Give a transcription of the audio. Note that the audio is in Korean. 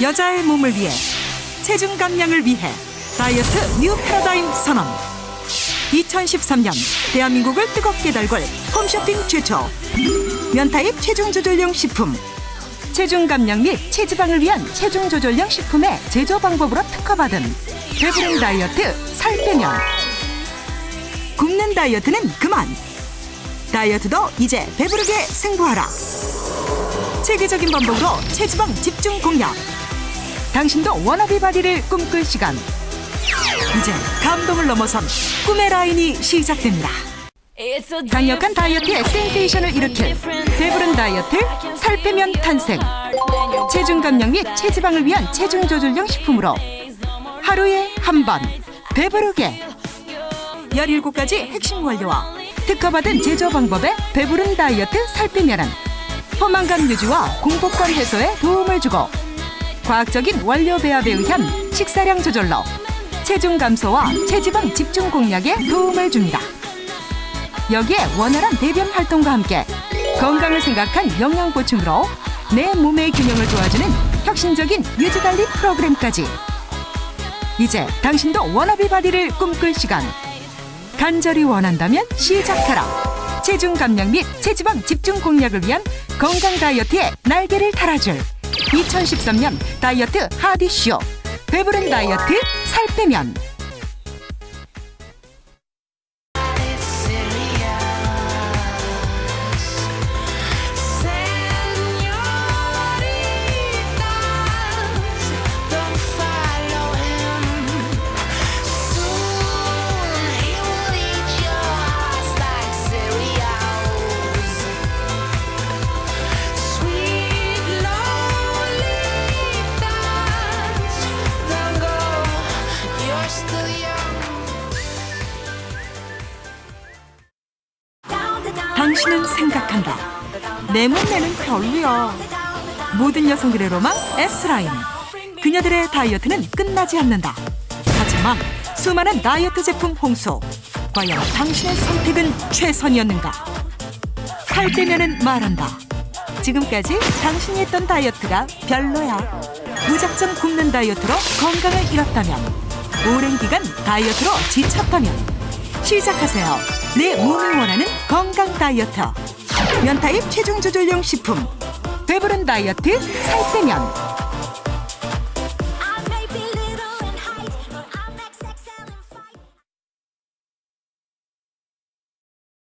여자의 몸을 위해 체중 감량을 위해 다이어트 뉴 패러다임 선언. 2013년 대한민국을 뜨겁게 달굴 홈쇼핑 최초 면타입 체중 조절용 식품. 체중 감량 및 체지방을 위한 체중 조절용 식품의 제조 방법으로 특허받은 배부른 다이어트 살 빼면. 굶는 다이어트는 그만. 다이어트도 이제 배부르게 승부하라. 체계적인 방법으로 체지방 집중 공략 당신도 워너비 바디를 꿈꿀 시간. 이제 감동을 넘어선 꿈의 라인이 시작됩니다. 강력한 다이어트의 센세이션을 일으킬 배부른 다이어트 살 빼면 탄생. 체중 감량 및 체지방을 위한 체중 조절용 식품으로 하루에 한 번 배부르게 17가지 핵심 원료와 특허받은 제조 방법의 배부른 다이어트 살 빼면은 포만감 유지와 공복감 해소에 도움을 주고 과학적인 원료 배합에 의한 식사량 조절로 체중 감소와 체지방 집중 공략에 도움을 줍니다. 여기에 원활한 대변 활동과 함께 건강을 생각한 영양 보충으로 내 몸의 균형을 도와주는 혁신적인 유지 관리 프로그램까지. 이제 당신도 워너비 바디를 꿈꿀 시간. 간절히 원한다면 시작하라. 체중 감량 및 체지방 집중 공략을 위한 건강 다이어트의 날개를 달아줄 2013년 다이어트 하디쇼. 배부른 다이어트 살 빼면 당신은 생각한다. 내 몸매는 별로야. 모든 여성들의 로망 S라인. 그녀들의 다이어트는 끝나지 않는다. 하지만 수많은 다이어트 제품 홍수. 과연 당신의 선택은 최선이었는가? 살 빼면은 말한다. 지금까지 당신이 했던 다이어트가 별로야. 무작정 굶는 다이어트로 건강을 잃었다면 오랜 기간 다이어트로 지쳤다면 시작하세요. 내 몸이 원하는 건강 다이어트. 면 타입 체중 조절용 식품. 배부른 다이어트 살 빼면